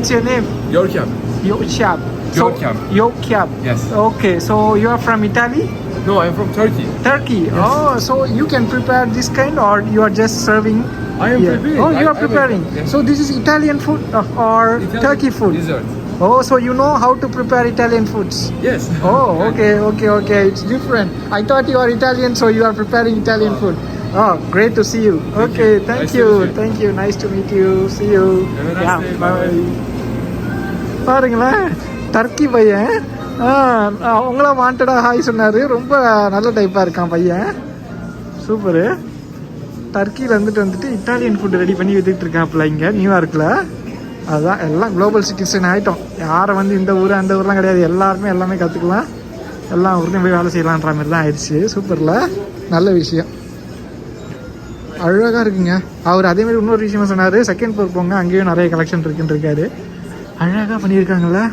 what's your name? Yorkiam. Yochab. Yokyam. Yokyam. Yes. Okay, so you are from Italy? No, I'm from Turkey. Turkey. Oh, so you can prepare this kind or you are just serving? I am here? preparing. Oh, you I- are will- preparing. yes. So this is Italian food uh, or Italian Turkey food? Dessert. Oh, so you know how to prepare Italian foods? Yes. Oh, okay, okay, okay. It's different. I thought you are Italian, so you are preparing Italian food. Oh, great to see you. Okay, you. thank Nice you, thank you. Nice to meet you. See you. Nice Yeah, day. bye. பாருங்களேன் Turkey பையன் ஆ, அவங்கள வாண்டடா hi சொன்னாரு ரொம்ப நல்ல டைப்பா இருக்கான் பையன் சூப்பரு டர்க்கியில் இருந்துட்டு வந்துட்டு இட்டாலியன் ஃபுட் ரெடி பண்ணி வித்துட்டு இருக்காப்புல இங்கே நியூயார்க்கில் அதுதான் எல்லாம் குளோபல் சிட்டிசன் ஆகிட்டோம் யாரை வந்து இந்த ஊர் அந்த ஊர்லாம் கிடையாது எல்லாருமே எல்லாமே கற்றுக்கலாம் எல்லா ஊருக்கும் போய் வேலை செய்யலான்ற மாதிரி தான் ஆயிடுச்சு சூப்பரில் நல்ல விஷயம் அழகாக இருக்குங்க. அவர் அதே மாதிரி இன்னொரு விஷயமா சொன்னார் செகண்ட் ஃப்ளோர் போங்க அங்கேயும் நிறைய கலெக்ஷன் இருக்குன்னு இருக்காரு அழகாக பண்ணியிருக்காங்களே?